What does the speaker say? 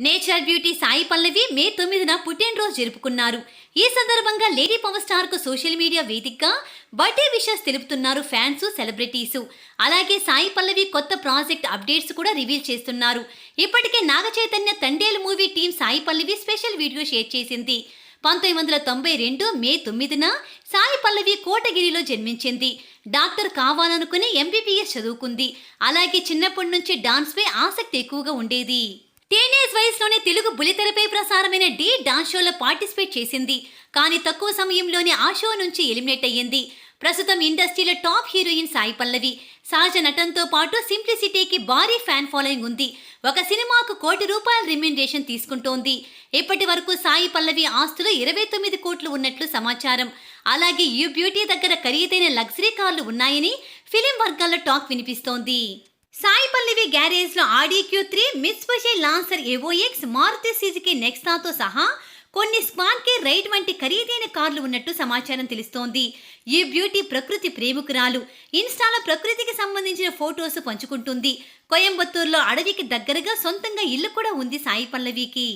Nature beauty Sai Pallavi May తొమ్మిదిన పుట్టినరోజు జరుపుకున్నారు. ఈ సందర్భంగా లేడీ పవర్ స్టార్కు సోషల్ మీడియా వేదికగా బర్త్డే విషెస్ తెలుపుతున్నారు ఫ్యాన్స్ సెలబ్రిటీస్. అలాగే సాయి పల్లవి కొత్త ప్రాజెక్ట్ అప్డేట్స్ కూడా రివీల్ చేస్తున్నారు. ఇప్పటికే Naga Chaitanya Thandel movie team Sai Pallavi special video share చేసింది. పంతొమ్మిది వందల తొంభై రెండు మే తొమ్మిదిన సాయి పల్లవి కోటగిరిలో జన్మించింది. డాక్టర్ కావాలనుకుని ఎంబీబీఎస్ చదువుకుంది. అలాగే చిన్నప్పటి నుంచి డాన్స్పై ఆసక్తి ఎక్కువగా ఉండేది. టీనేజ్ వయసులోనే తెలుగు బులితెరపై ప్రసారమైన డి డాన్స్ షోలో పార్టిసిపేట్ చేసింది. కానీ తక్కువ సమయంలోనే ఆ షో నుంచి ఎలిమినేట్ అయ్యింది. ప్రస్తుతం ఇండస్ట్రీలో టాప్ హీరోయిన్ సాయి పల్లవి. సహజ నటనతో పాటు సింప్లిసిటీకి భారీ ఫ్యాన్ ఫాలోయింగ్ ఉంది. ఒక సినిమాకు కోటి రూపాయల రిమ్యునరేషన్ తీసుకుంటోంది. ఇప్పటి వరకు సాయి పల్లవి ఆస్తులు ఇరవై తొమ్మిది కోట్లు ఉన్నట్లు సమాచారం. అలాగే యూ బ్యూటీ దగ్గర ఖరీదైన లగ్జరీ కార్లు ఉన్నాయని ఫిలిం వర్గాల్లో టాక్ వినిపిస్తోంది. సాయి పల్లవి గ్యారేజ్లో Audi Q three miss Lancer Evo X Maruti Suzuki నెక్సాతో సహా కొన్ని స్పాన్ కే రైడ్ వంటి ఖరీదైన కార్లు ఉన్నట్టు సమాచారం తెలుస్తోంది. ఈ బ్యూటీ ప్రకృతి ప్రేమికురాలు ఇన్స్టాలో ప్రకృతికి సంబంధించిన ఫోటోస్ పంచుకుంటుంది. కోయంబత్తూరులో అడవికి దగ్గరగా సొంతంగా ఇల్లు కూడా ఉంది సాయి పల్లవికి.